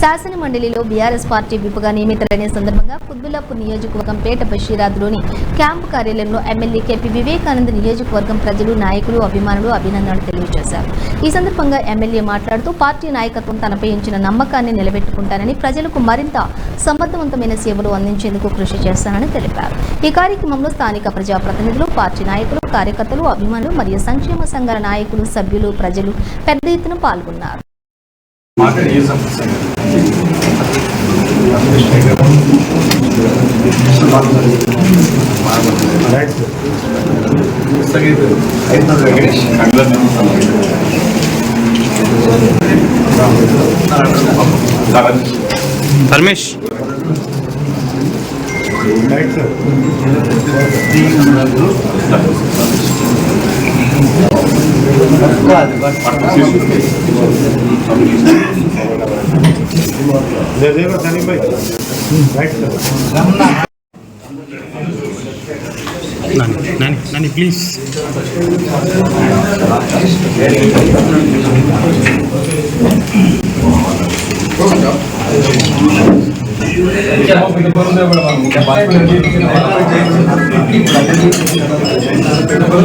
శాసన మండలిలో BRS party విప్పుగా నియమితులైన సందర్భంగా కుద్బులాపూర్ నియోజకవర్గం పేట బషీరాద్లోని క్యాంపు కార్యాలయంలో ఎమ్మెల్యే కేపీ వివేకానంద నియోజకవర్గం ప్రజలు నాయకులు అభిమానులు అభినందనలు తెలియజేశారు. ఈ సందర్భంగా ఎమ్మెల్యే మాట్లాడుతూ పార్టీ నాయకత్వం తనపై ఉంచిన నమ్మకాన్ని నిలబెట్టుకుంటానని ప్రజలకు మరింత సమర్థవంతమైన సేవలు అందించేందుకు కృషి చేస్తానని తెలిపారు. ఈ కార్యక్రమంలో స్థానిక ప్రజాప్రతినిధులు పార్టీ నాయకులు కార్యకర్తలు అభిమానులు మరియు సంక్షేమ సంఘాల నాయకులు సభ్యులు ప్రజలు పెద్ద ఎత్తున పాల్గొన్నారు. మాట్లాడి ఏ Jayadeva Salim bhai right sir Nani Nani Nani please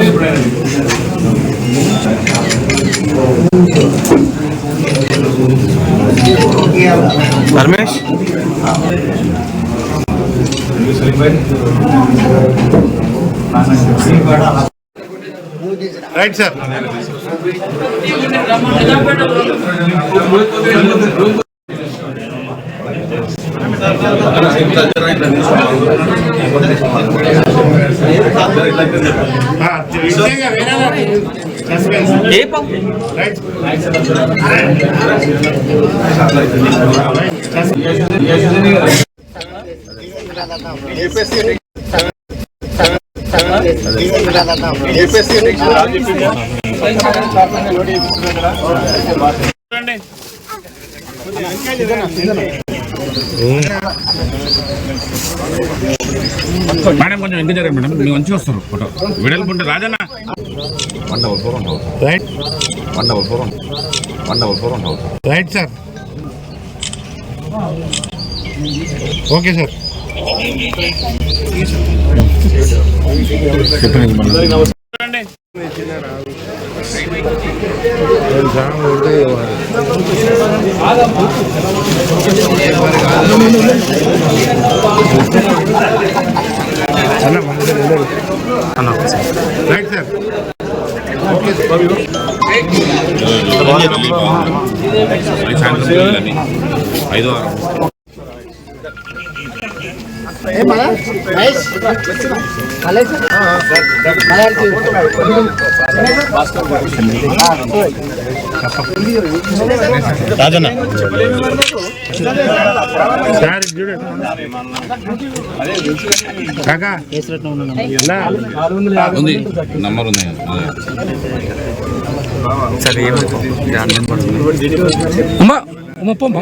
ఇప్పుడు ధర్మేష్ రైట్ సార్ ఏ రైట్ మేడం కొంచెం ఇంకా జరగండి మేడం. మీరు మంచిగా వస్తారు. ఫోటో. విడలు ఉంటే Rajanna. One double four okay sir. అన్న రైట్ సార్. Okay sir. ఐదు వారం రాజన్న. ఉంది. నంబర్ ఉంది. సరే ఏమవుతుంది అమ్మ పొమ్మా